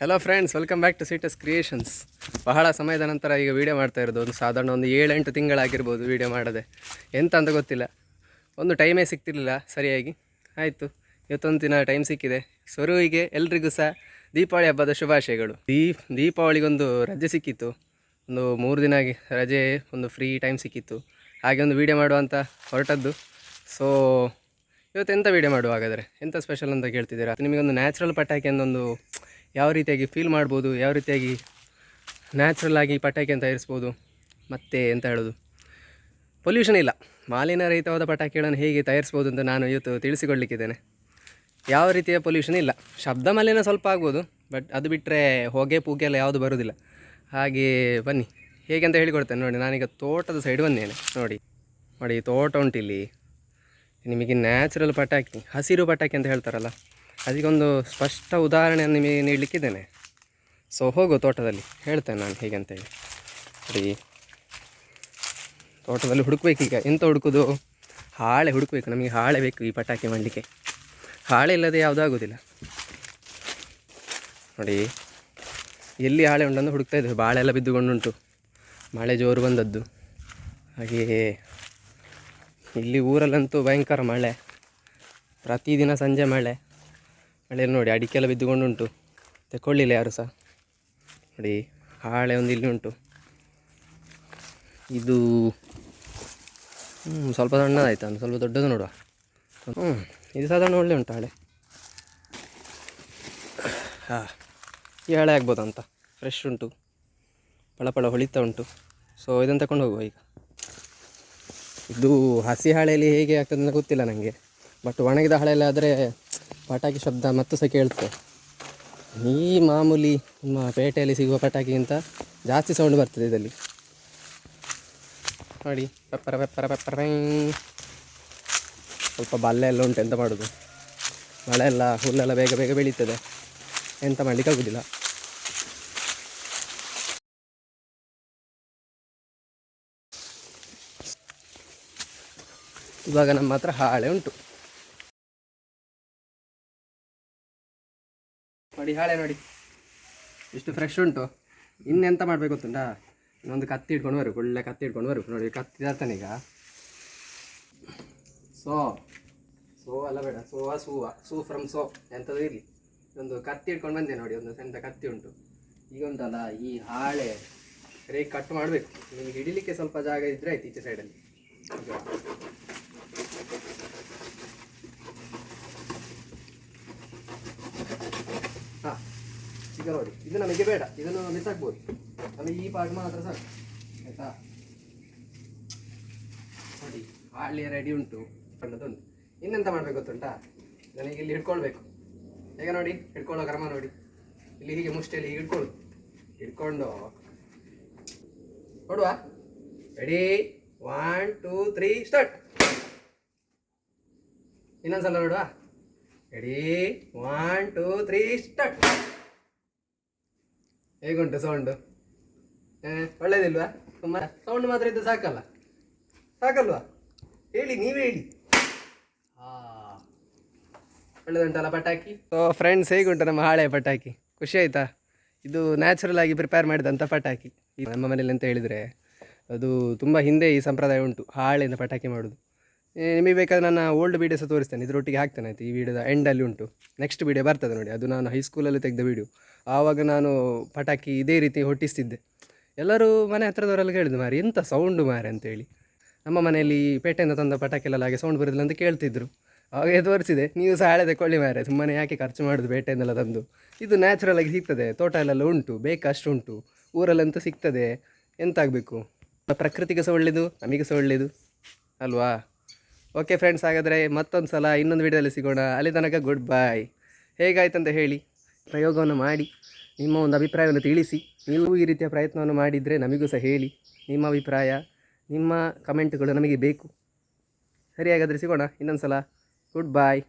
Hello friends welcome back to Citus creations ಬಹಳ ಸಮಯದ ನಂತರ ಈಗ ವೀಡಿಯೋ ಮಾಡ್ತಾ ಇರೋದು. ಒಂದು ಸಾಧಾರಣ ಒಂದು ಏಳೆಂಟು ತಿಂಗಳಾಗಿರ್ಬೋದು ವೀಡಿಯೋ ಮಾಡದೆ. ಎಂತ ಅಂತ ಗೊತ್ತಿಲ್ಲ. ಒಂದು ಟೈಮೇ ಸಿಗ್ತಿರ್ಲಿಲ್ಲ ಸರಿಯಾಗಿ. ಆಯಿತು. ಇವತ್ತೊಂದು ದಿನ ಟೈಮ್ ಸಿಕ್ಕಿದೆ. ಸ್ವರುವಿಗೆ ಎಲ್ರಿಗೂ ಸಹ ದೀಪಾವಳಿ ಹಬ್ಬದ ಶುಭಾಶಯಗಳು. ದೀಪ್ ದೀಪಾವಳಿಗೊಂದು ರಜೆ ಸಿಕ್ಕಿತ್ತು. ಒಂದು ಮೂರು ದಿನ ರಜೆ, ಒಂದು ಫ್ರೀ ಟೈಮ್ ಸಿಕ್ಕಿತ್ತು. ಹಾಗೆ ಒಂದು ವೀಡಿಯೋ ಮಾಡುವಂಥ ಹೊರಟದ್ದು. ಸೊ ಇವತ್ತು ಎಂಥ ವೀಡಿಯೋ ಮಾಡುವ ಹಾಗಾದರೆ? ಎಂಥ ಸ್ಪೆಷಲ್ ಅಂತ ಕೇಳ್ತಿದ್ದೀರಾ? ನಿಮಗೊಂದು ನ್ಯಾಚುರಲ್ ಪಟಾಕಿ ಅಂದೊಂದು ಯಾವ ರೀತಿಯಾಗಿ ಫೀಲ್ ಮಾಡ್ಬೋದು, ಯಾವ ರೀತಿಯಾಗಿ ನ್ಯಾಚುರಲ್ ಆಗಿ ಅಂತ ತಯಾರಿಸ್ಬೋದು ಮತ್ತು ಎಂತ ಹೇಳೋದು? ಪೊಲ್ಯೂಷನ್ ಇಲ್ಲ. ಮಾಲಿನ್ಯ ರಹಿತವಾದ ಪಟಾಕಿಗಳನ್ನು ಹೇಗೆ ತಯಾರಿಸ್ಬೋದು ಅಂತ ನಾನು ಇವತ್ತು ತಿಳಿಸಿಕೊಳ್ಳಿಕ್ಕಿದ್ದೇನೆ. ಯಾವ ರೀತಿಯ ಪೊಲ್ಯೂಷನ್ ಇಲ್ಲ. ಶಬ್ದ ಮಾಲಿನ್ಯ ಸ್ವಲ್ಪ ಆಗ್ಬೋದು ಬಟ್ ಅದು ಬಿಟ್ಟರೆ ಹೊಗೆ ಪೂಗೆ ಎಲ್ಲ ಯಾವುದು ಬರೋದಿಲ್ಲ ಹಾಗೆ ಬನ್ನಿ, ಹೇಗೆ ಅಂತ ಹೇಳಿಕೊಡ್ತೇನೆ. ನೋಡಿ, ನಾನೀಗ ತೋಟದ ಸೈಡ್ ಬಂದೇನೆ. ನೋಡಿ ನೋಡಿ ತೋಟ ಉಂಟಿಲ್ಲಿ ನಿಮಗೆ ನ್ಯಾಚುರಲ್ ಪಟಾಕಿ, ಹಸಿರು ಪಟಾಕಿ ಅಂತ ಹೇಳ್ತಾರಲ್ಲ. ಅದಕ್ಕೊಂದು ಸ್ಪಷ್ಟ ಉದಾಹರಣೆಯನ್ನು ನಿಮಗೆ ನೀಡಲಿಕ್ಕಿದ್ದೇನೆ. ಸೊ ಹೋಗು ತೋಟದಲ್ಲಿ. ಹೇಳ್ತೇನೆ ನಾನು ಹೇಗೆ ಅಂತೇಳಿ ನೋಡಿ. ತೋಟದಲ್ಲಿ ಹುಡುಕ್ಬೇಕೀಗ ಎಂತ ಹುಡುಕೋದು? ಹಾಳೆ ಹುಡುಕ್ಬೇಕು. ನಮಗೆ ಹಾಳೆ ಬೇಕು ಈ ಪಟಾಕಿ ಮಾಡಲಿಕ್ಕೆ. ಹಾಳೆ ಇಲ್ಲದೆ ಯಾವುದೂ ಆಗೋದಿಲ್ಲ. ನೋಡಿ. ಎಲ್ಲಿ ಹಾಳೆ ಉಂಟಂದು ಹುಡುಕ್ತಾ ಇದ್ದೇವೆ. ಬಾಳೆ ಎಲ್ಲ ಬಿದ್ದುಕೊಂಡುಂಟು. ಮಳೆ ಜೋರು ಬಂದದ್ದು. ಹಾಗೆಯೇ ಇಲ್ಲಿ ಊರಲ್ಲಂತೂ ಭಯಂಕರ ಮಳೆ. ಪ್ರತಿದಿನ ಸಂಜೆ ಮಳೆ. ಮಳೆಯಲ್ಲಿ ನೋಡಿ ಅಡಿಕೆಲ್ಲ ಬಿದ್ದುಕೊಂಡುಂಟು. ತೆಕ್ಕೊಳ್ಳಿಲ್ಲ ಯಾರು ಸಹ. ನೋಡಿ, ಹಾಳೆ ಒಂದು ಇಲ್ಲಿ ಉಂಟು ಇದು ಹ್ಞೂ ಸ್ವಲ್ಪ ಸಣ್ಣದಾಯ್ತು ಸ್ವಲ್ಪ ದೊಡ್ಡದು ನೋಡುವ. ಹ್ಞೂ ಇದು ಸಾಧಾರಣ ಒಳ್ಳೆ ಉಂಟು ಹಾಳೆ. ಹಾಂ, ಈ ಹಾಳೆ ಆಗ್ಬೋದು ಅಂತ ಫ್ರೆಶ್ ಉಂಟು ಪಳಪಳ ಹೊಳಿತಾ ಉಂಟು. ಸೊ ಇದನ್ನು ತಗೊಂಡು ಹೋಗುವ ಈಗ. ಇದು ಹಸಿ ಹಾಳೆಯಲ್ಲಿ ಹೇಗೆ ಆಗ್ತದೆ ಅಂತ ಗೊತ್ತಿಲ್ಲ ನನಗೆ ಬಟ್ ಒಣಗಿದ ಹಾಳೆಯಲ್ಲಿ ಆದರೆ ಪಟಾಕಿ ಶಬ್ದ ಮತ್ತು ಸಹ ಕೇಳ್ತದೆ. ಈ ಮಾಮೂಲಿ ನಮ್ಮ ಪೇಟೆಯಲ್ಲಿ ಸಿಗುವ ಪಟಾಕಿಗಿಂತ ಜಾಸ್ತಿ ಸೌಂಡ್ ಬರ್ತದೆ ಇದರಲ್ಲಿ. ನೋಡಿ, ಪೆಪ್ಪರ ಪೆಪ್ಪರ ಪೆಪ್ಪರ. ಸ್ವಲ್ಪ ಬಲ್ಲೆ ಎಲ್ಲ ಉಂಟು ಎಂತ ಮಾಡೋದು. ಮಳೆ ಎಲ್ಲ ಹುಲ್ಲೆಲ್ಲ ಬೇಗ ಬೇಗ ಬೆಳೀತದೆ. ಎಂತ ಮಾಡಲಿಕ್ಕೆ ಆಗುದಿಲ್ಲ. ಇವಾಗ ನಮ್ಮ ಹತ್ರ ಹಾಳೆ ಉಂಟು. ನೋಡಿ, ಹಾಳೆ ನೋಡಿ. ಇಷ್ಟು ಫ್ರೆಶ್ ಉಂಟು. ಇನ್ನೆಂತ ಮಾಡಬೇಕು ಗೊತ್ತುಂಟಾ? ಇನ್ನೊಂದು ಕತ್ತಿ ಇಟ್ಕೊಂಡು ಬರಬೇಕು ಒಳ್ಳೆ ಕತ್ತಿ ಇಟ್ಕೊಂಡು ಬರಬೇಕು ನೋಡಿ, ಕತ್ತಿ ಈಗ. ಸೋ ಸೋ ಅಲ್ಲ ಬೇಡ ಸೋವ ಸೂವ, ಸೂ ಫ್ರಮ್ ಸೋ ಎಂಥದ್ದು ಇರಲಿ. ಒಂದು ಕತ್ತಿ ಇಟ್ಕೊಂಡು ಬಂದೆ ನೋಡಿ, ಒಂದು ಸಣ್ಣ ಕತ್ತಿ ಉಂಟು. ಈಗ ಉಂಟಲ್ಲ, ಈ ಹಾಳೆ ರೇಟ್ ಕಟ್ ಮಾಡಬೇಕು. ನಿಮಗೆ ಹಿಡಿಲಿಕ್ಕೆ ಸ್ವಲ್ಪ ಜಾಗ ಇದ್ರೆ ಆಯ್ತು ಈಚೆ ಸೈಡಲ್ಲಿ ಈಗ ನೋಡಿ ಇದು ನಮಗೆ ಬೇಡ. ಇದನ್ನು ಮಿಸ್ ಆಗ್ಬೋದು ನಮಗೆ ಈ ಪಾರ್ಟ್ ಮಾತ್ರ ಸಾಕು. ಆಯ್ತಾ? ನೋಡಿ ಹಾಳೆ ರೆಡಿ ಉಂಟು. ಉಂಟು ಇನ್ನೆಂತ ಮಾಡ್ಬೇಕು ಗೊತ್ತುಂಟಾ? ನನಗೆ ಇಲ್ಲಿ ಹಿಡ್ಕೊಳ್ಬೇಕು. ಹೇಗೆ ನೋಡಿ? ಹಿಡ್ಕೊಳ್ಳೋ ಕ್ರಮ ನೋಡಿ. ಇಲ್ಲಿ ಹೀಗೆ ಮುಷ್ಟಿಯಲ್ಲಿ ಹೀಗೆ ಹಿಡ್ಕೊಳ್ಳು. ಹಿಡ್ಕೊಂಡು. ನೋಡುವ. Ready one two three start ಇನ್ನೊಂದ್ಸಲ ನೋಡುವ. Ready one two three start ಹೇಗುಂಟು sound ಒಳ್ಳೇದಿಲ್ವಾ? ತುಂಬ ಸೌಂಡ್ ಮಾತ್ರ ಇದ್ದು ಸಾಕಲ್ಲ. ಸಾಕಲ್ವಾ? ಹೇಳಿ, ನೀವೇ ಹೇಳಿ. ಒಳ್ಳೇದುಂಟಲ್ಲ ಪಟಾಕಿ? ಸೊ ಫ್ರೆಂಡ್ಸ್ ಹೇಗುಂಟು ನಮ್ಮ ಹಾಳೆ ಪಟಾಕಿ? ಖುಷಿ ಆಯ್ತಾ? ಇದು ನ್ಯಾಚುರಲ್ ಆಗಿ ಪ್ರಿಪೇರ್ ಮಾಡಿದಂಥ ಪಟಾಕಿ. ನಮ್ಮ ಮನೇಲಿ ಅಂತ ಹೇಳಿದರೆ ಅದು ತುಂಬ ಹಿಂದೆ ಈ ಸಂಪ್ರದಾಯ ಉಂಟು, ಹಾಳೆಯಿಂದ ಪಟಾಕಿ ಮಾಡೋದು. ನಿಮಗೆ ಬೇಕಾದ್ರೆ ನನ್ನ ಓಲ್ಡ್ ವೀಡಿಯೋಸ್ ತೋರಿಸ್ತೇನೆ. ಇದರೊಟ್ಟಿಗೆ ಹಾಕ್ತೇನೆ, ಆಯ್ತು? ಈ ವಿಡಿಯೋದ ಎಂಡಲ್ಲಿ ಉಂಟು. ನೆಕ್ಸ್ಟ್ ವೀಡಿಯೋ ಬರ್ತದೆ ನೋಡಿ. ಅದು ನಾನು ಹೈಸ್ಕೂಲಲ್ಲಿ ತೆಗೆದ ವೀಡಿಯೋ ಆವಾಗ ನಾನು ಪಟಾಕಿ ಇದೇ ರೀತಿ ಹೊಟ್ಟಿಸ್ತಿದ್ದೆ. ಎಲ್ಲರೂ ಮನೆ ಹತ್ರದವರೆಲ್ಲ ಕೇಳಿದ್ರು, ಮಾರಿ ಎಂಥ ಸೌಂಡು ಮಾರೆ? ಅಂತೇಳಿ. ನಮ್ಮ ಮನೆಯಲ್ಲಿ ಪೇಟೆಯಿಂದ ತಂದ ಪಟಾಕಿಯೆಲ್ಲ ಹಾಗೆ ಸೌಂಡ್ ಬರೋದಿಲ್ಲ ಅಂತ ಕೇಳ್ತಿದ್ರು. ಅವಾಗ ತೋರಿಸಿದೆ ನೀವು ಸಹ ಹಳೆ ತಗೊಳ್ಳಿ ಮಾರೆ. ಸುಮ್ಮನೆ ಯಾಕೆ ಖರ್ಚು ಮಾಡೋದು ಬೇಟೆಯಿಂದೆಲ್ಲ ತಂದು? ಇದು ನ್ಯಾಚುರಲ್ ಆಗಿ ಸಿಗ್ತದೆ. ತೋಟಲೆಲ್ಲ ಉಂಟು ಬೇಕಷ್ಟು ಉಂಟು. ಊರಲ್ಲಂತೂ ಸಿಗ್ತದೆ? ಎಂತಾಗಬೇಕು? ಪ್ರಕೃತಿಗೆ ಸಹ ಒಳ್ಳೆಯದು ನಮಗೆ ಸಹ ಒಳ್ಳೆಯದು ಅಲ್ವಾ? ಓಕೆ ಫ್ರೆಂಡ್ಸ್ ಹಾಗಾದರೆ ಮತ್ತೊಂದು ಸಲ ಇನ್ನೊಂದು ವೀಡಿಯೋದಲ್ಲಿ ಸಿಗೋಣ. ಅಲ್ಲಿ ತನಕ ಗುಡ್ ಬಾಯ್ ಹೇಗಾಯ್ತಂತ ಹೇಳಿ? ಪ್ರಯೋಗವನ್ನು ಮಾಡಿ, ನಿಮ್ಮ ಒಂದು ಅಭಿಪ್ರಾಯವನ್ನು ತಿಳಿಸಿ. ನೀವು ಈ ರೀತಿಯ ಪ್ರಯತ್ನವನ್ನು ಮಾಡಿದರೆ ನಮಗೂ ಸಹ ಹೇಳಿ. ನಿಮ್ಮ ಅಭಿಪ್ರಾಯ, ನಿಮ್ಮ ಕಮೆಂಟ್ಗಳು ನಮಗೆ ಬೇಕು. ಸರಿ ಹಾಗಾದರೆ ಸಿಗೋಣ. ಇನ್ನೊಂದು ಸಲ. ಗುಡ್ ಬಾಯ್